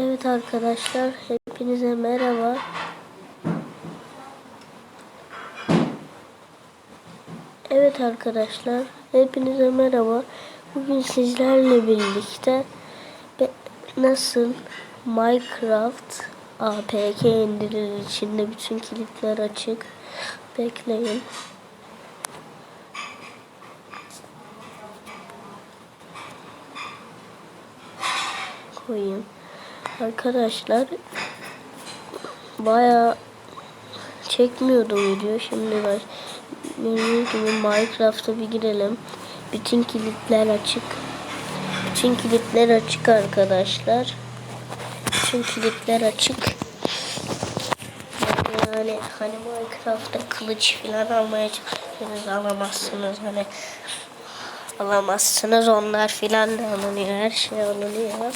Evet arkadaşlar, hepinize merhaba. Evet arkadaşlar, hepinize merhaba. Bugün sizlerle birlikte nasıl Minecraft APK indirilir içinde bütün kilitler açık. Bekleyin. Koyayım. Arkadaşlar bayağı çekmiyordum video. Şimdi baş gördüğünüz gibi Minecraft'a bir girelim. Bütün kilitler açık. Bütün kilitler açık arkadaşlar. Bütün kilitler açık. Yani hani Minecraft'ta kılıç falan almaya çalışıyorsunuz alamazsınız hani alamazsınız onlar filan da alınıyor her şey alınıyor.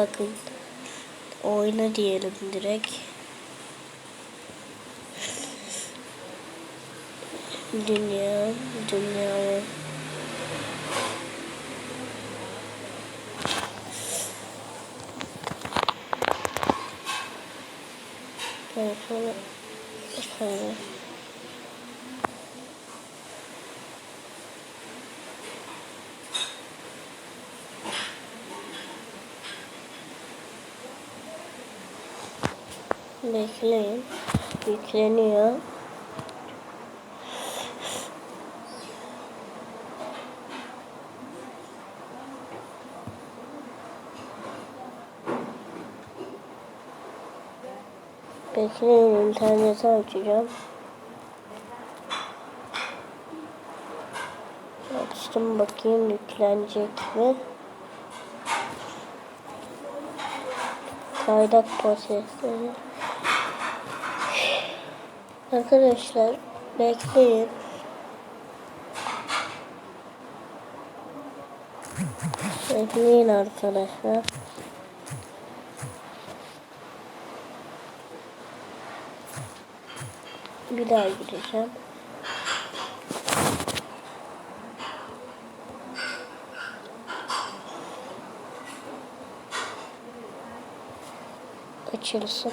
Bakın oyna diyelim direkt. Dünya, dünya. Telefonu şöyle. Bekleyin. Yükleniyor. Bekleyin interneti açacağım. Açtım bakayım yüklenecek mi? Kaydak prosesleri. Arkadaşlar bekleyin. Bekleyin arkadaşlar. Bir daha gireceğim. Açılsın.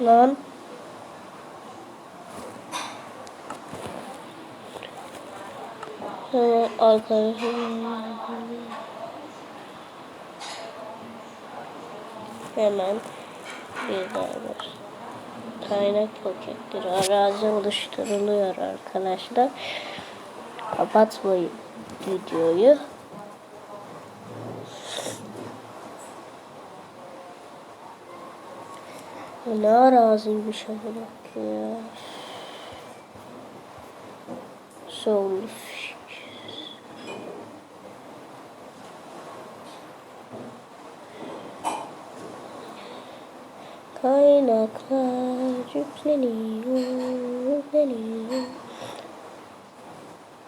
Lan. Hemen arkadaşım. Hemen bir daha var. Kaynak paketleri arazi oluşturuluyor arkadaşlar. Kapatmayın videoyu. Ne araziymiş amına ya. Solmuş. Kaynaklar yükleniyor, yükleniyor.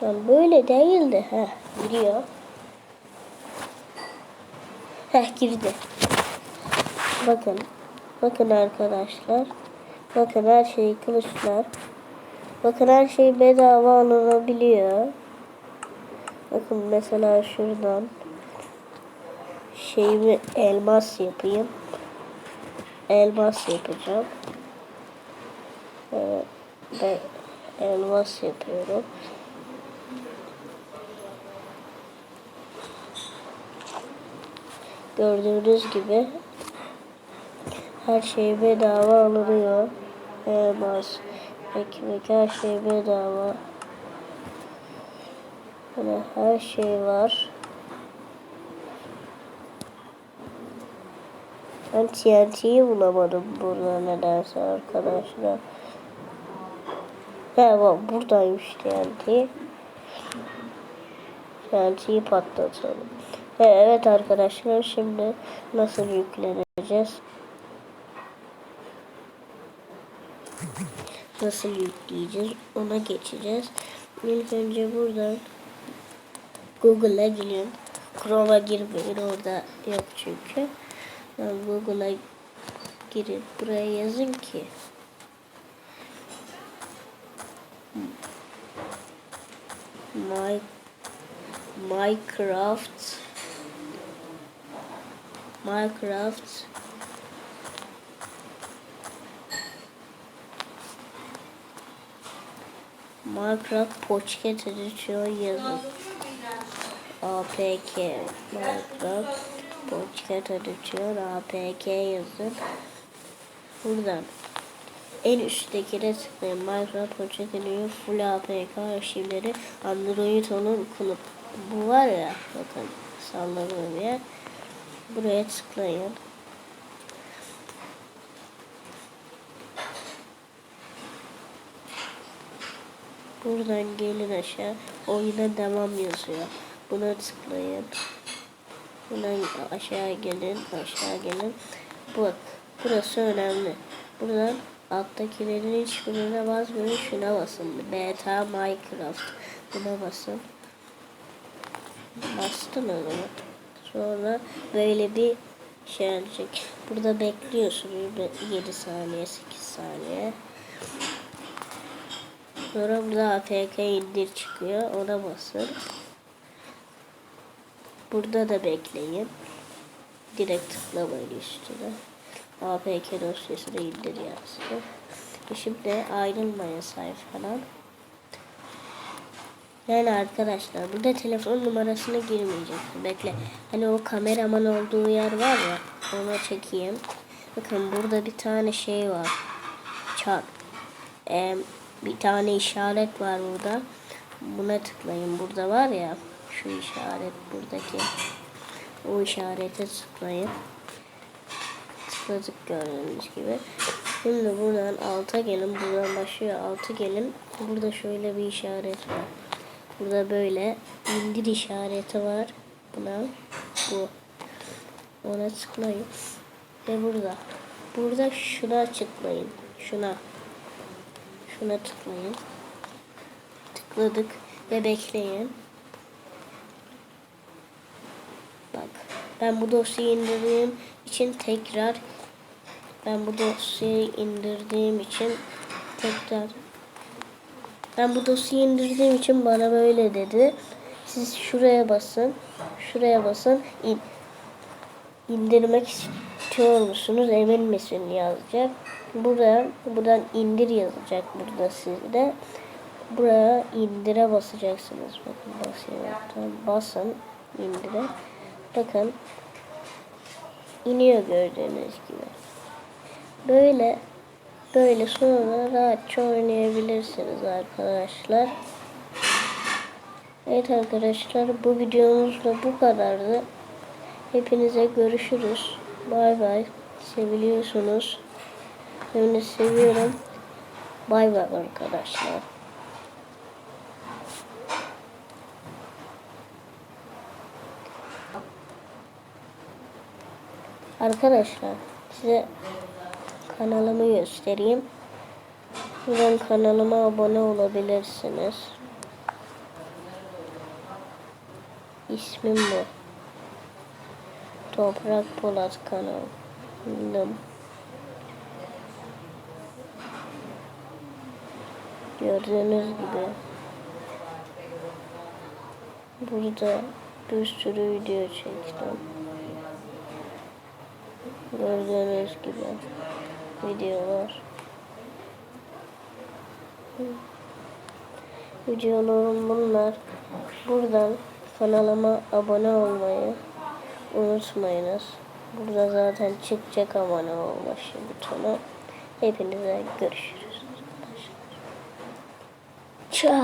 Lan böyle değildi. Heh, giriyor. Heh, girdi. Bakın. Bakın arkadaşlar. Bakın her şey kılıçlar. Bakın her şey bedava alınabiliyor. Bakın mesela şuradan şeyimi elmas yapayım. Elmas yapacağım. Evet, ben elmas yapıyorum. Gördüğünüz gibi her şey bedava alınıyor. Elmas, ekmek her şey bedava. Yani her şey var. Ben TNT'yi bulamadım burada nedense arkadaşlar. He bak buradaymış TNT. TNT'yi patlatalım. Evet arkadaşlar şimdi nasıl yükleneceğiz? Nasıl yükleyeceğiz? Ona geçeceğiz. İlk önce buradan Google'a girin. Chrome'a girmeyin orada yok çünkü. Yani Google'a girin. Buraya yazın ki My, Minecraft Minecraft Minecraft Pocket Edition yazın. APK Minecraft Pocket Edition APK yazın. Buradan en üsttekine tıklayın. Minecraft Pocket Edition Full APK arşivleri Android onun kılıp. Bu var ya bakın sallanıyor yer. Buraya tıklayın. Buradan gelin aşağı. Oyuna devam yazıyor. Buna tıklayın. Buradan aşağı gelin. Aşağı gelin. Bak. Burası önemli. Buradan alttakilerin hiçbirine basmayın. Şuna basın. Beta Minecraft. Buna basın. Bastım o. Sonra böyle bir şey olacak. Burada bekliyorsunuz 7 saniye 8 saniye. Sonra burada APK indir çıkıyor. Ona basın. Burada da bekleyin. Direkt tıklamayın üstüne. APK dosyasını indir yazsın. E Şimdi ayrılmayın sayfadan. Yani arkadaşlar burada telefon numarasına girmeyeceksin. Bekle. Hani o kameraman olduğu yer var ya. Ona çekeyim. Bakın burada bir tane şey var. Çarp. Ee, bir tane işaret var burada. Buna tıklayın. Burada var ya. Şu işaret buradaki. O işarete tıklayın. Tıkladık gördüğünüz gibi. Şimdi buradan alta gelin. Buradan başlıyor. Alta gelin. Burada şöyle bir işaret var. Burada böyle indir işareti var. Buna bu. Ona tıklayın. Ve burada. Burada şuna tıklayın. Şuna. Şuna tıklayın. Tıkladık ve bekleyin. Bak. Ben bu dosyayı indirdiğim için tekrar ben bu dosyayı indirdiğim için tekrar ben bu dosyayı indirdiğim için bana böyle dedi. Siz şuraya basın. Şuraya basın. İn, indirmek istiyor musunuz? Emin misin yazacak. Buradan, buradan indir yazacak burada sizde. Buraya indire basacaksınız. Bakın basıyorum. Basın indire. Bakın iniyor gördüğünüz gibi. Böyle böyle sonra rahatça oynayabilirsiniz arkadaşlar. Evet arkadaşlar bu videomuz da bu kadardı. Hepinize görüşürüz. Bay bay. Seviliyorsunuz. Ben de seviyorum. Bay bay arkadaşlar. Arkadaşlar size kanalımı göstereyim. Buradan kanalıma abone olabilirsiniz. İsmim bu. Toprak Polat kanal. Bilmem. Gördüğünüz gibi burada bir sürü video çektim. Gördüğünüz gibi videolar. Videolarım bunlar. Buradan kanalıma abone olmayı unutmayınız. Burada zaten çıkacak abone olma şey butonu. Hepinize görüşürüz. Ciao.